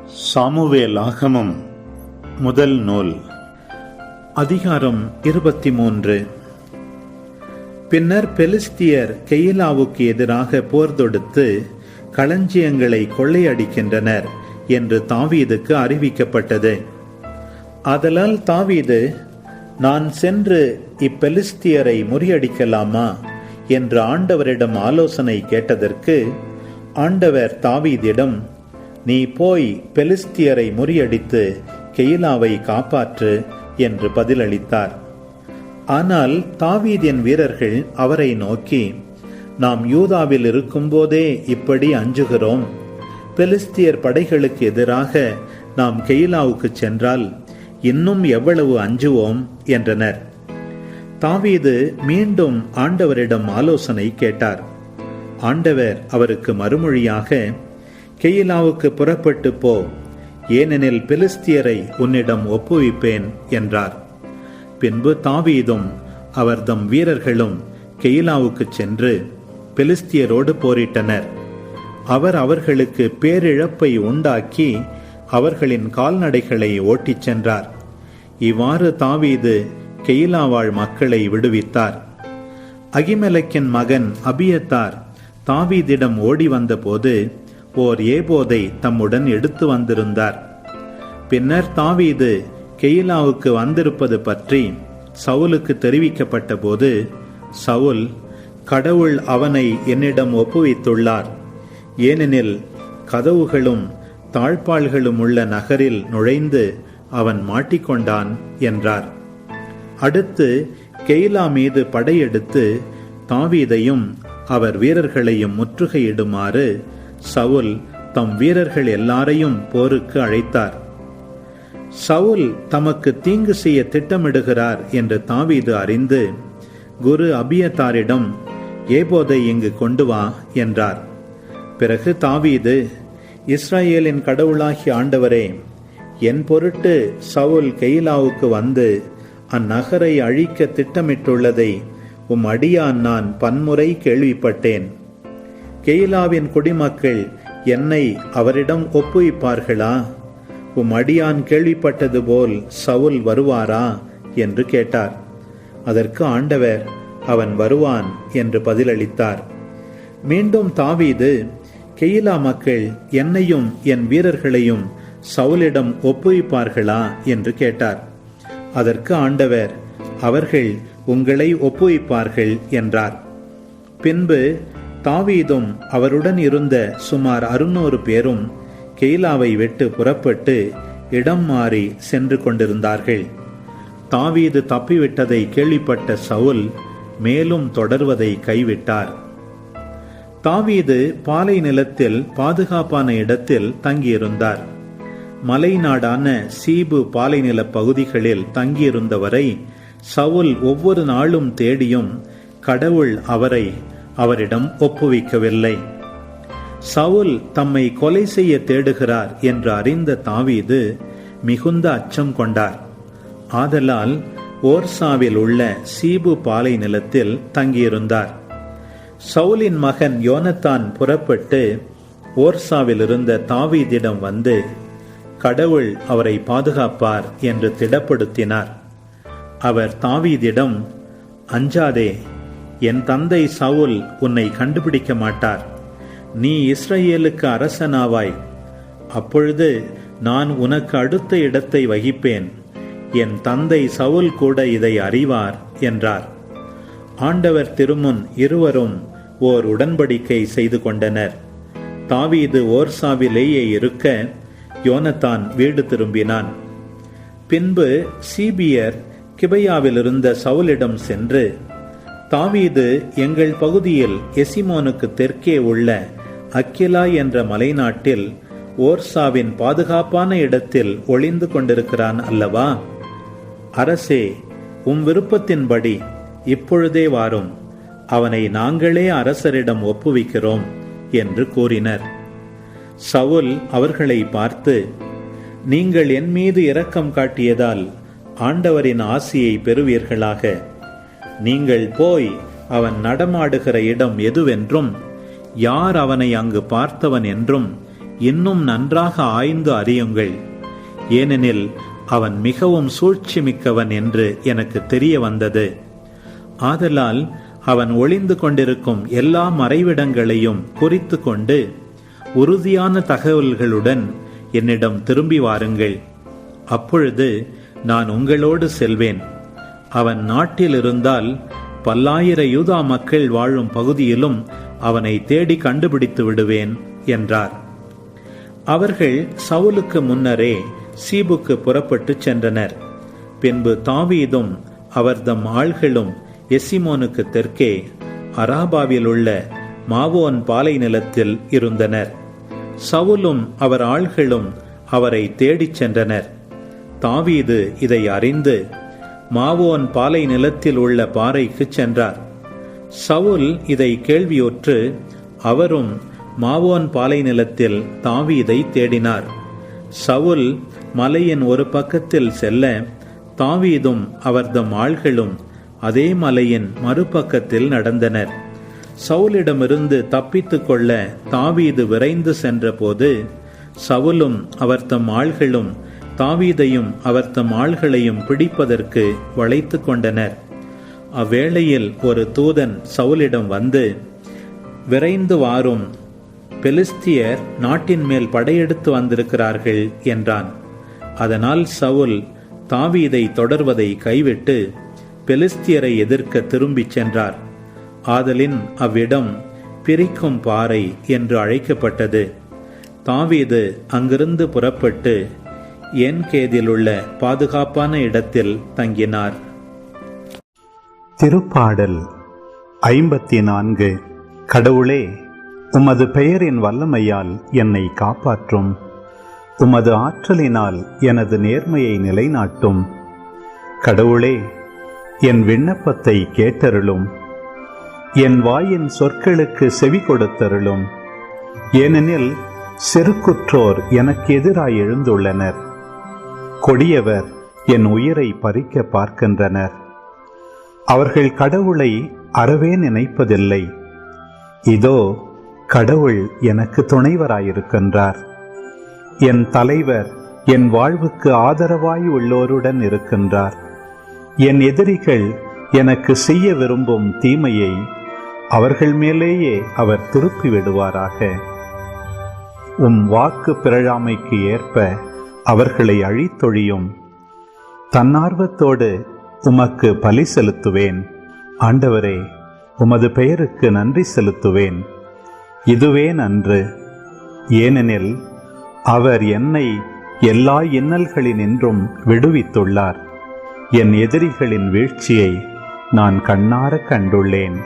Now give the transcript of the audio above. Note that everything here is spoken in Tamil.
சாமுவேல் ஆகமம் முதல் நூல். அதிகாரம் இருபத்தி மூன்று பின்னர் பெலிஸ்தியர் கெயிலாவுக்கு எதிராக போர் தொடுத்து களஞ்சியங்களை கொள்ளையடிக்கின்றனர் என்று தாவீதுக்கு அறிவிக்கப்பட்டது. ஆதலால் தாவீது நான் சென்று இப்பெலிஸ்தியரை முறியடிக்கலாமா? என்று ஆண்டவரிடம் ஆலோசனை கேட்டதற்கு ஆண்டவர் தாவீதிடம் நீ போய் பெலிஸ்தியரை முறியடித்து கெயிலாவை காப்பாற்று என்று பதிலளித்தார். ஆனால் தாவீதின் வீரர்கள் அவரை நோக்கி நாம் யூதாவில் இருக்கும்போதே இப்படி அஞ்சுகிறோம். பெலிஸ்தியர் படைகளுக்கு எதிராக நாம் கெயிலாவுக்கு சென்றால் இன்னும் எவ்வளவு அஞ்சுவோம்? என்றனர். தாவீது மீண்டும் ஆண்டவரிடம் ஆலோசனை கேட்டார். ஆண்டவர் அவருக்கு மறுமொழியாக கெயிலாவுக்கு புறப்பட்டு போ. ஏனெனில் பெலிஸ்தியரை உன்னிடம் ஒப்புவிப்பேன் என்றார். பின்பு தாவீதும் அவர் தம் வீரர்களும் கெயிலாவுக்கு சென்று பெலிஸ்தியரோடு போரிட்டனர். அவர் அவர்களுக்கு பேரிழப்பை உண்டாக்கி அவர்களின் கால்நடைகளை ஓட்டிச் சென்றார். இவ்வாறு தாவீது கெயிலாவாழ் மக்களை விடுவித்தார். அகிமலக்கின் மகன் அபியத்தார் தாவீதிடம் ஓடி வந்தபோது ஓர் ஏபோதை தம்முடன் எடுத்து வந்திருந்தார். பின்னர் தாவீது கெயிலாவுக்கு வந்திருப்பது பற்றி சவுலுக்கு தெரிவிக்கப்பட்ட போது சவுல் கடவுள் அவனை என்னிடம் ஒப்புவித்துள்ளார். ஏனெனில் கதவுகளும் தாழ்பாள்களும் உள்ள நகரில் நுழைந்து அவன் மாட்டிக்கொண்டான் என்றார். அடுத்து கெய்லா மீது படையெடுத்து தாவீதையும் அவர் வீரர்களையும் முற்றுகையிடுமாறு சவுல் தம் வீரர்கள் எல்லாரையும் போருக்கு அழைத்தார். சவுல் தமக்கு தீங்கு செய்ய திட்டமிடுகிறார் என்று தாவீது அறிந்து குரு அபியத்தாரிடம் ஏபோதை இங்கு கொண்டு வா என்றார். பிறகு தாவீது இஸ்ரேலின் கடவுளாகி ஆண்டவரே என் பொருட்டு சவுல் கெயிலாவுக்கு வந்து அந்நகரை அழிக்க திட்டமிட்டுள்ளதை உம் அடியான் நான் பன்முறை கேள்விப்பட்டேன். கெயிலாவின் குடிமக்கள் என்னை அவரிடம் ஒப்புவிப்பார்களா? உம் அடியான் கேள்விப்பட்டது போல் சவுல் வருவாரா? என்று கேட்டார். அதற்கு ஆண்டவர் அவன் வருவான் என்று பதிலளித்தார். மீண்டும் தாவீது கெயிலா மக்கள் என்னையும் என் வீரர்களையும் சவுலிடம் ஒப்புவிப்பார்களா? என்று கேட்டார். அதற்கு ஆண்டவர் அவர்கள் உங்களை ஒப்புவிப்பார்கள் என்றார். பின்பு தாவீதும் அவருடன் இருந்த சுமார் அறுநூறு பேரும் கெய்லாவை விட்டு புறப்பட்டு இடம் மாறி சென்று கொண்டிருந்தார்கள். தாவீது தப்பிவிட்டதை கேள்விப்பட்ட சவுல் மேலும் தொடர்வதை கைவிட்டார். தாவீது பாலை நிலத்தில் பாதுகாப்பான இடத்தில் தங்கியிருந்தார். மலை நாடான சீபு பாலைநில பகுதிகளில் தங்கியிருந்தவரை சவுல் ஒவ்வொரு நாளும் தேடியும் கடவுள் அவரை அவரிடம் ஒப்புவிக்கவில்லை. சவுல் தம்மை கொலை செய்ய தேடுகிறார் என்று அறிந்த தாவீது மிகுந்த அச்சம் கொண்டார். ஆதலால் ஓர்சாவில் உள்ள சீபு பாலை நிலத்தில் தங்கியிருந்தார். சவுலின் மகன் யோனத்தான் புறப்பட்டு ஓர்சாவில் இருந்த தாவீதிடம் வந்து கடவுள் அவரை பாதுகாப்பார் என்று திடப்படுத்தினார். அவர் தாவீதிடம் அஞ்சாதே என் தந்தை சவுல் உன்னை கண்டுபிடிக்க மாட்டார். நீ இஸ்ரேலுக்கு அரசனாவாய். அப்பொழுது நான் உனக்கு அடுத்த இடத்தை வகிப்பேன். என் தந்தை சவுல் கூட இதை அறிவார் என்றார். ஆண்டவர் திருமுன் இருவரும் ஓர் உடன்படிக்கை செய்து கொண்டனர். தாவீது ஓர்சாவிலேயே இருக்க யோனத்தான் வீடு திரும்பினான். பின்பு சீபியர் கிபையாவிலிருந்த சவுலிடம் சென்று தாவீது எங்கள் பகுதியில் எசிமோனுக்கு தெற்கே உள்ள அக்கிலா என்ற மலைநாட்டில் ஓர்சாவின் பாதுகாப்பான இடத்தில் ஒளிந்து கொண்டிருக்கிறான் அல்லவா? அரசே உம் விருப்பத்தின்படி இப்பொழுதே வாரும். அவனை நாங்களே அரசரிடம் ஒப்புவிக்கிறோம் என்று கூறினர். சவுல் அவர்களை பார்த்து நீங்கள் என் மீது இரக்கம் காட்டியதால் ஆண்டவரின் ஆசியை பெறுவீர்களாக. நீங்கள் போய் அவன் நடமாடுகிற இடம் எதுவென்றும் யார் அவனை அங்கு பார்த்தவன் என்றும் இன்னும் நன்றாக ஆய்ந்து அறியுங்கள். ஏனெனில் அவன் மிகவும் சூழ்ச்சி மிக்கவன் என்று எனக்கு தெரிய வந்தது. ஆதலால் அவன் ஒளிந்து கொண்டிருக்கும் எல்லா மறைவிடங்களையும் குறித்து கொண்டு உறுதியான தகவல்களுடன் என்னிடம் திரும்பி வாருங்கள். அப்பொழுது நான் உங்களோடு செல்வேன். அவன் நாட்டில் இருந்தால் பல்லாயிர யூதா மக்கள் வாழும் பகுதியிலும் அவனை தேடி கண்டுபிடித்து விடுவேன் என்றார். அவர்கள் சவுலுக்கு முன்னரே சீபுக்கு புறப்பட்டு சென்றனர். பின்பு தாவீதும் அவர்தம் ஆள்களும் எசிமோனுக்கு தெற்கே அராபாவில் உள்ள மாவோன் பாலை நிலத்தில் இருந்தனர். சவுலும் அவர் ஆள்களும் அவரை தேடிச் சென்றனர். தாவீது இதை அறிந்து மாவோன் பாலை நிலத்தில் உள்ள பாறைக்கு சென்றார். சவுல் இதை கேள்வியுற்று அவரும் மாவோன் பாலை நிலத்தில் தாவீதை தேடினார். சவுல் மலையின் ஒரு பக்கத்தில் செல்ல தாவீதும் அவர்தம் ஆள்களும் அதே மலையின் மறுபக்கத்தில் நடந்தனர். சவுலிடமிருந்து தப்பித்துக்கொள்ள தாவீது விரைந்து சென்றபோது சவுலும் அவர்தம் ஆள்களும் தாவீதையும் அவர் தம் ஆள்களையும் பிடிப்பதற்கு வளைத்து கொண்டனர். அவ்வேளையில் ஒரு தூதன் சவுலிடம் வந்து விரைந்து வாரும். பெலிஸ்தியர் நாட்டின் மேல் படையெடுத்து வந்திருக்கிறார்கள் என்றான். அதனால் சவுல் தாவீதை தொடர்வதை கைவிட்டு பெலிஸ்தியரை எதிர்க்க திரும்பிச் சென்றார். ஆதலின் அவ்விடம் பிரிக்கும் பாறை என்று அழைக்கப்பட்டது. தாவீது அங்கிருந்து புறப்பட்டு என்கேதிலுள்ள பாதுகாப்பான இடத்தில் தங்கினார். திருப்பாடல் ஐம்பத்தி நான்கு கடவுளே உமது பெயரின் வல்லமையால் என்னை காப்பாற்றும். உமது ஆற்றலினால் எனது நேர்மையை நிலைநாட்டும். கடவுளே என் விண்ணப்பத்தை கேட்டருளும். என் வாயின் சொற்களுக்கு செவி கொடுத்தருளும். ஏனெனில் செருக்குற்றோர் எனக்கு எதிராய் எழுந்துள்ளனர். கொடியவர் என் உயிரை பறிக்க பார்க்கின்றனர். அவர்கள் கடவுளை அறவே நினைப்பதில்லை. இதோ கடவுள் எனக்கு துணைவராயிருக்கின்றார். என் தலைவர் என் வாழ்வுக்கு ஆதரவாய் உள்ளோருடன் இருக்கின்றார். என் எதிரிகள் எனக்கு செய்ய விரும்பும் தீமையை அவர்கள் மேலேயே அவர் திருப்பி விடுவாராக உம் வாக்கு பிறழாமைக்கு ஏற்ப அவர்களை அழித்தொழியும். தன்னார்வத்தோடு உமக்கு பலி செலுத்துவேன். ஆண்டவரே உமது பெயருக்கு நன்றி செலுத்துவேன். இதுவே நன்று. ஏனெனில் அவர் என்னை எல்லா இன்னல்களினின்றும் விடுவித்துள்ளார். என் எதிரிகளின் வீழ்ச்சியை நான் கண்ணார கண்டுள்ளேன்.